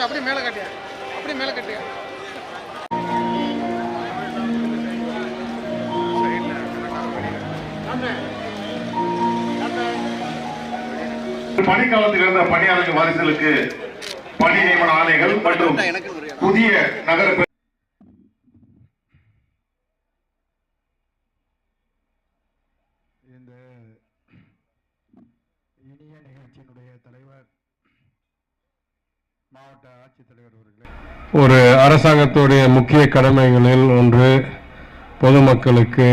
அப்படியே மேலே கட்டியா? அப்படியே மேலே கட்டியா? பணிக்காலத்தில் இருந்த பணியாளர்கள் வாரிசுகளுக்கு பணி நியமன ஆணைகள் மற்றும் புதிய நகர இந்த இனிய நிகழ்ச்சியினுடைய தலைவர் மாவட்ட ஆட்சித்தலைவர் அவர்களே. ஒரு அரசாங்கத்துடைய முக்கிய கடமைகளில் ஒன்று பொதுமக்களுக்கு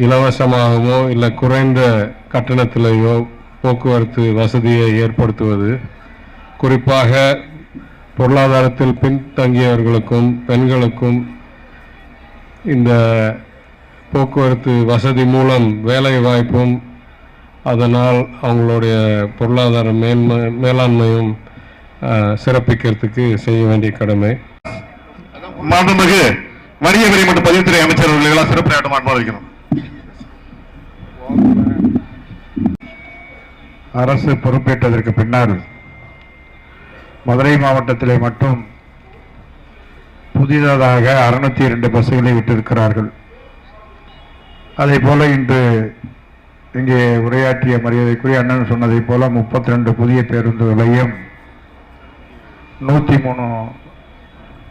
இலவசமாகவோ இல்லை குறைந்த கட்டணத்திலேயோ போக்குவரத்து வசதியை ஏற்படுத்துவது குறிப்பாக பொருளாதாரத்தில் பின்தங்கியவர்களுக்கும் பெண்களுக்கும் இந்த போக்குவரத்து வசதி மூலம் வேலை வாய்ப்பும் அதனால் அவங்களுடைய பொருளாதார மேன்மை மேலாண்மையும் சிறப்பிக்கிறதுக்கு செய்ய வேண்டிய கடமை. மாண்புமிகு வணிக வரி மற்றும் பதிவுத்துறை அமைச்சர் அவர்கள் எல்லாம் சிறப்பு வைக்கணும் அரசு பொறுப்பேற்றதற்கு பின்னால் மதுரை மாவட்டத்திலே மட்டும் புதிதாக அறுநூத்தி இரண்டு பஸ்ஸுகளை விட்டிருக்கிறார்கள். அதே போல இன்று இங்கே உரையாற்றிய மரியாதைக்குரிய அண்ணன் சொன்னதைப் போல முப்பத்தி ரெண்டு புதிய பேருந்துகளையும் நூற்றி மூணு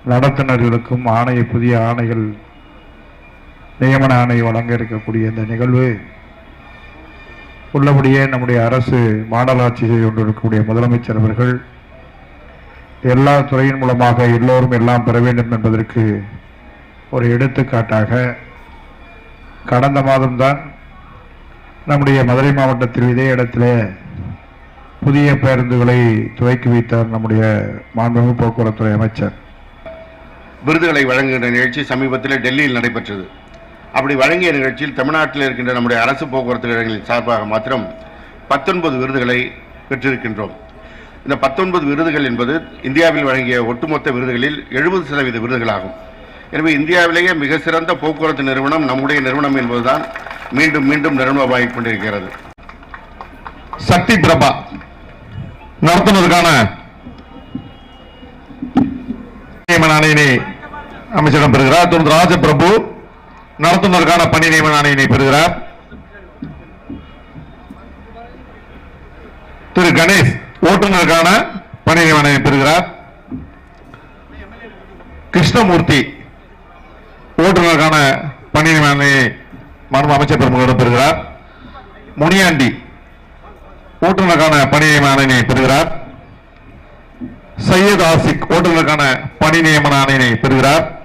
நடத்துனர்களுக்கும் ஆணைய புதிய ஆணைகள் நியமன ஆணை வழங்க இருக்கக்கூடிய இந்த நிகழ்வு உள்ளபடியே நம்முடைய அரசு மாடல் செய்து கொண்டிருக்கக்கூடிய முதலமைச்சர் அவர்கள் எல்லா துறையின் மூலமாக எல்லோரும் எல்லாம் பெற வேண்டும் என்பதற்கு ஒரு எடுத்துக்காட்டாக கடந்த மாதம்தான் நம்முடைய மதுரை மாவட்டத்தில் இதே இடத்திலே புதிய பேருந்துகளை துவக்கி வைத்தார் நம்முடைய மாண்புமிகு போக்குவரத்துறை அமைச்சர். விருதுகளை வழங்குகின்ற நிகழ்ச்சி சமீபத்தில் டெல்லியில் நடைபெற்றது. அப்படி வழங்கிய நிகழ்ச்சியில் தமிழ்நாட்டில் இருக்கின்ற நம்முடைய அரசு போக்குவரத்து கழகங்களின் சார்பாக மாத்திரம் பத்தொன்பது விருதுகளை பெற்றிருக்கின்றோம். இந்த பத்தொன்பது விருதுகள் என்பது இந்தியாவில் வழங்கிய ஒட்டுமொத்த விருதுகளில் எழுபது சதவீத விருதுகளாகும். எனவே இந்தியாவிலேயே மிக சிறந்த போக்குவரத்து நிறுவனம் நம்முடைய நிறுவனம் என்பதுதான் மீண்டும் மீண்டும் நிறுவனமாகிக் கொண்டிருக்கிறது. சக்தி பிரபா நடத்துவதற்கான நியமன ஆணையினை அமைச்சரிடம் பெறுகிறார். திரு ராஜபிரபு நடத்துனருக்கான பணி நியமன ஆணையினை பெறுகிறார். திரு கணேஷ் ஓட்டுநருக்கான பணி நியமனை பெறுகிறார். கிருஷ்ணமூர்த்தி ஓட்டுநருக்கான பணி நியமனையை மாண்பு அமைச்சர் பெருமகளிடம் பெறுகிறார். முனியாண்டி ஓட்டுநருக்கான பணி நியமன ஆணையினை பெறுகிறார். சையத் ஆசிக் ஓட்டுநருக்கான பணி நியமன ஆணையினை பெறுகிறார்.